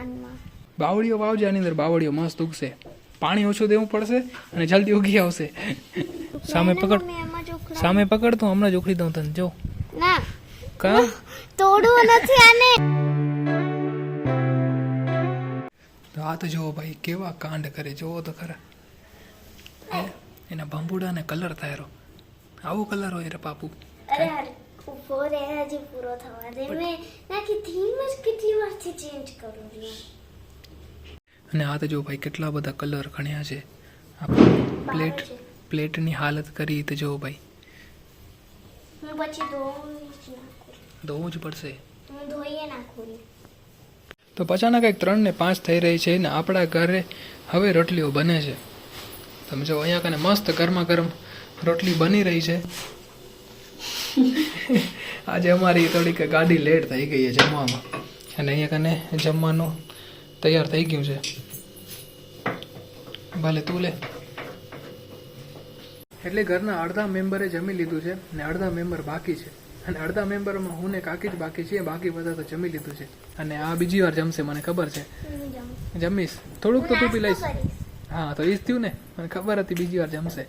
સાંજમાં બાવળીઓ વાવજે આની અંદર બાવળીઓ મસ્ત ઉગશે. પાણી ઓછું દેવું પડશે અને જલ્દી ઉગી આવશે. સામે પકડ. સામે પકડ તો હમણાં જ ઉખડી દઉં તને જો. ના. કા? તોડવું નથી આને. તો આ તો જુઓ ભાઈ કેવા કાંડ કરે જુઓ તો ખરા? એના ભંભુડાને કલર થાય રો આવો કલર હોય રે પાપુ. અરે યાર ઊભો રે હજી પૂરો થવા દે. મેં નાખી થીમ જ કેટલી વાર કરું છું અને આ તો જો ભાઈ કેટલા બધા કલર ખણ્યા છે. આપણે પ્લેટ પ્લેટની હાલત કરી તો જો ભાઈ. હું પછી ધોવું જ પડશે. હું ધોઈએ નાખું. તો પછાના કંઈક ત્રણ ને પાંચ થઈ રહી છે ને આપણા ઘરે હવે રોટલીઓ બને છે. તમે જો અહીંયા કને મસ્ત ગરમા ગરમ રોટલી બની રહી છે. આજે અમારી થોડીક ગાડી લેટ થઈ ગઈ છે જમવામાં. અને અહીંયા કને જમવાનું તૈયાર થઈ ગયું છે. ભલે તું લે. એટલે ઘરના અડધા મેમ્બરે જમી લીધું છે અને અડધા મેમ્બર બાકી છે. અને અડધા મેમ્બરમાં હું ને કાકી જ બાકી છીએ બાકી બધા તો જમી લીધું છે. અને આ બીજી વાર જમશે મને ખબર છે. જમીશ. થોડુંક તો તું પી લઈશ. હા તો એ જ થયું ને. મને ખબર હતી બીજી વાર જમશે.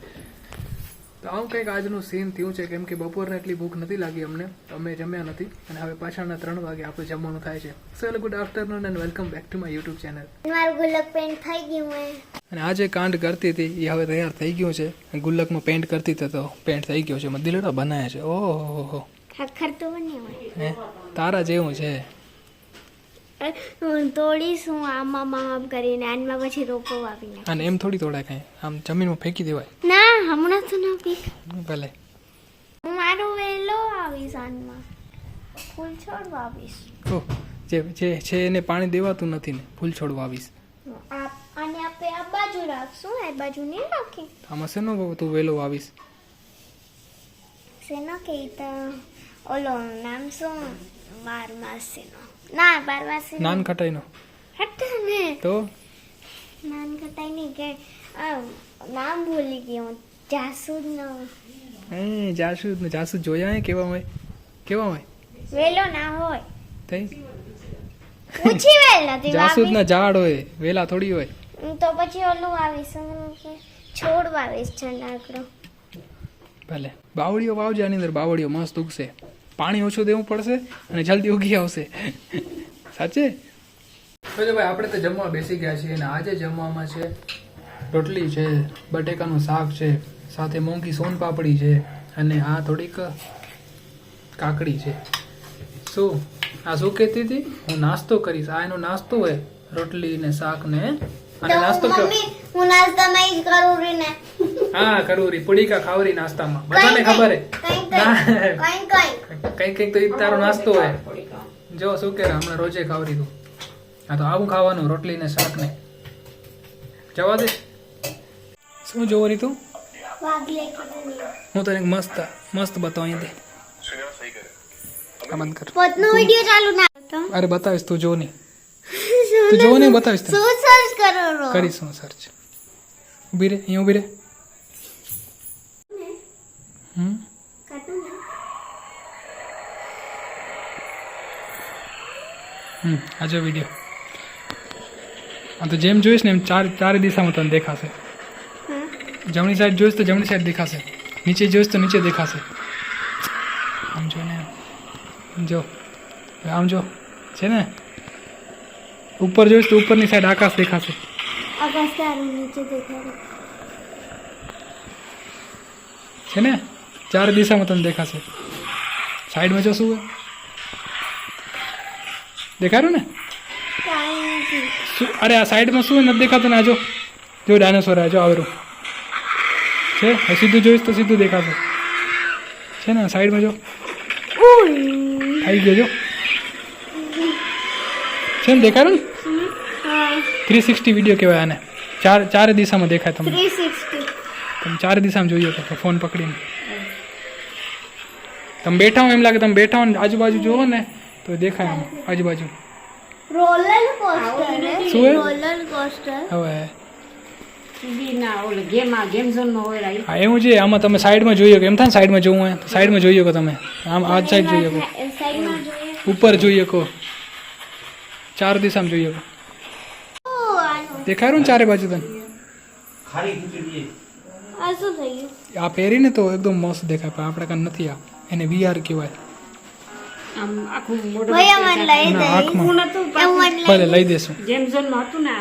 તો આવું કંઈક આજનું સીન થયું છે કેમ કે બપોરને એટલી ભૂખ નથી લાગી અમને. અમે જમ્યા નથી. અને હવે પાછળના ત્રણ વાગે આપણે જમવાનું થાય છે. So good afternoon and welcome back to my YouTube channel મારું ગુલાબ પેન્ટ થઈ ગયું હે અને આ જે કાંડ કરતી હતી. એ હવે તૈયાર થઈ ગયું છે. ગુલ્લકમાં પેન્ટ કરતી હતી તો પેન્ટ થઈ ગયો છે. એમાં દિલડા બનાવ્યા છે. ઓહો હો ખખર તો હે? તારા જેવું છે. તોડીશ હું આમાં આમ કરીને આનમાં પછી રોપો આપીને અને એમ થોડી તોડાય કાંઈ. આમ જમીનમાં ફેંકી દેવાય. ના હમણાં તો ના પીક ભલે. હું મારું વેલો આવીશ આનમાં. ફૂલ છોડ વાવીશ ઓહ જે જે છે એને પાણી દેવાતું નથી ને ફૂલ છોડવા આવીશ. આપ અને આપણે આ બાજુ રાખશું આ બાજુ નહીં રાખી. આમાં શેનો તું વેલો આવીશ? શેનો કે તો ઓલો નામ શું? બારમાસીનો ના બારમાસી નાન ખટાઈનો. હટ ને તો? નાન કટાઈ નહીં કે નામ ભૂલી ગઈ હું જાસૂદ જોયા હે? કેવા હોય? કેવા હોય? વેલો ના હોય. થઈ? પૂછી વેલ નથી જાસૂદ ના ઝાડ હોય વેલા થોડી હોય. તો પછી ઓલું કે છોડ વાવીશ ચણાકડો ભલે. બાવળીઓ વાવજે આની અંદર બાવળીઓ મસ્ત ઉગશે. પાણી ઓછું દેવું પડશે અને જલ્દી ઉગી આવશે. સાચે? તો ભાઈ આપણે તો જમવા બેસી ગયા છીએ અને આજે જમવામાં છે રોટલી છે બટેકાનું શાક છે સાથે મોંઘી સોન પાપડી છે અને આ થોડીક કાકડી છે. શું? આ શું કહેતી હતી? હું નાસ્તો કરીશ. આ એનો નાસ્તો હોય રોટલી ને શાક ને અને નાસ્તો કરો હું નાસ્તામાં જ કરું ને. હા કરુરી પુડીકા ખાવરી નાસ્તામાં. બધાને ખબર હે? કઈ. કઈ કઈ. કંઈક કંઈક તો ઈ તારો નાસ્તો હોય. જો શું કે હમણાં રોજે ખાવરી તું. હા તો આવું ખાવાનું રોટલી ને શાક ને. જવા દે. શું જોવો રી તું? હું તને મસ્ત મસ્ત બતાવું અહીંયા આ બંધ કર. પોતનો વિડિયો ચાલુ ના હતો અરે બતાવીશ તું જો નહીં. તું જો નહીં બતાવીશ તું સર્ચ કરો કરીશ હું સર્ચ ઊભી રે અહીંયા ઊભી રે. હમ? હમ આ વીડિયો. તો જેમ જોઈશ ને એમ ચાર ચાર દિશામાં તને દેખાશે. જમણી સાઈડ જોઈશ તો જમણી સાઈડ દેખાશે નીચે જોઈશ તો નીચે દેખાશે આમ જો ને જો આમ જો છે ને ઉપર જોઈશ તો ઉપરની સાઈડ આકાશ દેખાશે આકાશ તારું નીચે દેખાડે છે ને ચાર દિશામાં તને દેખાશે સાઈડમાં જો શું હોય દેખાડું ને કાંઈ નથી શું અરે આ સાઈડમાં શું હોય નથી દેખાતું ને આ જો જો ડાયનોસોર આ જો આવેલું છે? હવે સીધું જોઈશ તો સીધું દેખાશે. છે ને? સાઈડમાં જો. થઈ ગયો જો છે ને? દેખાડું ને? થ્રી સિક્સટી વીડિયો કહેવાય આને. ચાર ચાર દિશામાં દેખાય તમને. તમે ચાર દિશામાં જોઈએ તો ફોન પકડીને. તમે બેઠા હો એમ લાગે તમે બેઠા હો ને આજુબાજુ જુઓ ને તો દેખાય આમ આજુબાજુ. રોલર કોસ્ટર શું રોલર કોસ્ટર હવે. ના ઓલે ગેમ આ ગેમ ઝોનમાં હોય રાઈ. હા એવું છે. આમાં તમે સાઈડમાં જોઈએ કે એમ થાય ને સાઈડમાં જોવું હોય. તો સાઈડમાં જોઈએ કે તમે. આમ આ સાઈડ જોઈ શકો. ઉપર જોઈએ કહો ચાર દિશામાં જોઈએ કહો દેખાયું ને ચારે બાજુ તને? આ શું થયું આ પહેરીને તો એકદમ મસ્ત દેખાય પણ આપણે કાંઈ નથી આ. એને વીઆર કહેવાય. આમ આખું આંખમાં. ભલે લઈ દેશું. જેમ ઝોનમાં હતું ને.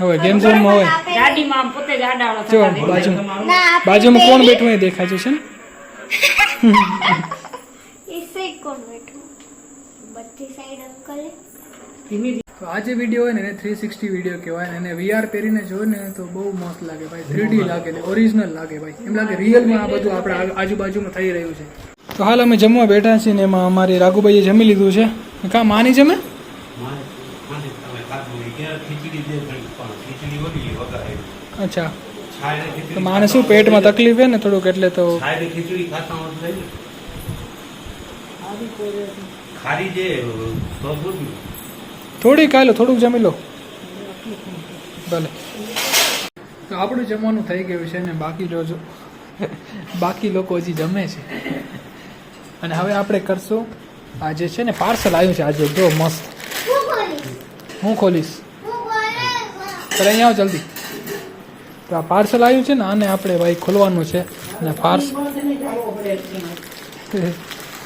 હવે ગેમ ઝોનમાં હોય. ગાડીમાં આમ પોતે જ આડાવાળા જો થતા દેખાય. બાજુ બાજુમાં કોણ બેઠું એ દેખાય છે ને? ઇસે કોણ બેઠું? બધી સાઈડ અંકલ ધીમે તો આ જે વીડિયો હોય ને એને થ્રી સિક્સટી વીડિયો કહેવાય ને એને વીઆર પહેરીને જોવે ને તો બહુ મસ્ત લાગે ભાઈ. થ્રીડી લાગે ને ઓરિજિનલ લાગે ભાઈ. એમ લાગે રિયલમાં આ બધું આપણે આજુબાજુમાં થઈ રહ્યું છે. તો હાલ અમે જમવા બેઠા છીએ ને એમાં અમારી રાઘુભાઈએ જમી લીધું છે. કાં માની જમે મારે મારે તમે ખાધું હોય કે ખીચડી દે ઘણી પણ ખીચડી ઓલી વઘારે અચ્છા. તો માને શું પેટમાં તકલીફ હે ને થોડુંક એટલે તો છાયરે ખીચડી ખાતા હોય. ખારી જે થોડીક હાલો થોડુંક જમી લો. ભલે. તો આપણું જમવાનું થઈ ગયું છે ને બાકી જો બાકી લોકો હજી જમે છે. અને હવે આપણે કરશું આજે છે ને પાર્સલ આવ્યું છે આજે જો મસ્ત. હું ખોલીશ. હું અહીંયા આવ જલ્દી. તો આ પાર્સલ આવ્યું છે ને આને આપણે ભાઈ ખોલવાનું છે. અને પાર્સલ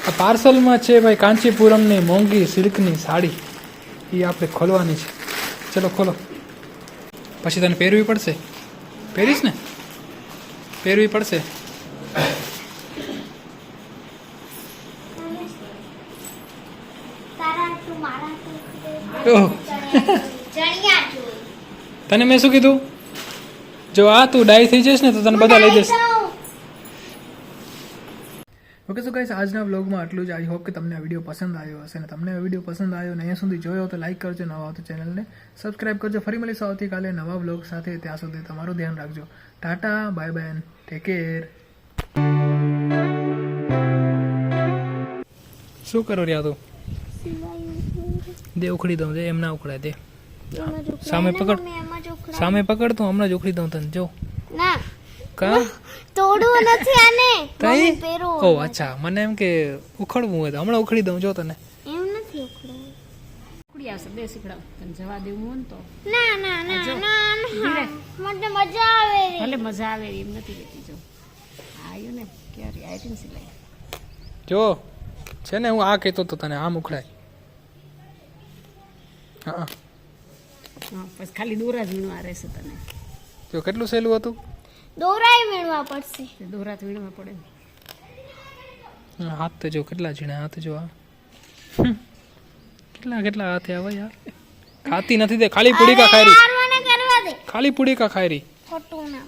આ પાર્સલમાં છે ભાઈ કાંચીપુરમની મોંઘી સિલ્કની સાડી. એ આપણે ખોલવાની છે. ચલો ખોલો. પછી તને પહેરવી પડશે? પહેરીશ ને? પહેરવી પડશે? તને મેં શું કીધું? જો આ તું ડાય થઈ જઈશ ને તો તને બધા લઈ જઈશ ઓકે સો ગાઈસ આજના વ્લોગમાં આટલું જ. આઈ હોપ કે તમને આ વીડિયો પસંદ આવ્યો હશે અને તમને આ વીડિયો પસંદ આવ્યો અને અહીંયા સુધી જોયો તો લાઈક કરજો નવા તો ચેનલને સબસ્ક્રાઇબ કરજો. ફરી મળીશું આવતીકાલે નવા વ્લોગ સાથે. ત્યાં સુધી તમારું ધ્યાન રાખજો. Tata bye bye take care શું કરો રહ્યા તું? દે ઉખડી દઉં છે એમ ના ઉખડાય દે. સામે પકડ. સામે પકડ તો હમણાં જ ઉખડી દઉં તને જો. ના. કા? તોડવું નથી આને. તઈ? ઓ અચ્છા. મને એમ કે ઉખડવું હોય તો હમણાં ઉખડી દઉં જો તને. એમ નથી ઉખડવું. ઉખડી આવશે બે શીખડાવ. તને જવા દેવું હોય ને તો. ના ના ના ના ના. મને મજા આવે. ભલે મજા આવે એમ નથી લેતી જો. આવ્યું ને ક્યારે આઈટીન સિલાઈ. જો છે ને હું આ કહેતો તો તને આમ ઉખડાય. હા હા. બસ ખાલી દોરા જ વીણવા રહેશે તને. જો કેટલું સહેલું હતું? દોરાય વીણવા પડશે. દોરા વીણવા પડે હા, હાથ તો જો કેટલા ઝીણા હાથ જો આ. કેટલા કેટલા હાથે આવે યાર ખાતી નથી તે ખાલી પુડીકા ખાઈ રહી. યાર મને કરવા ખાલી પુડીકા ખાઈ રહી. ખોટું ના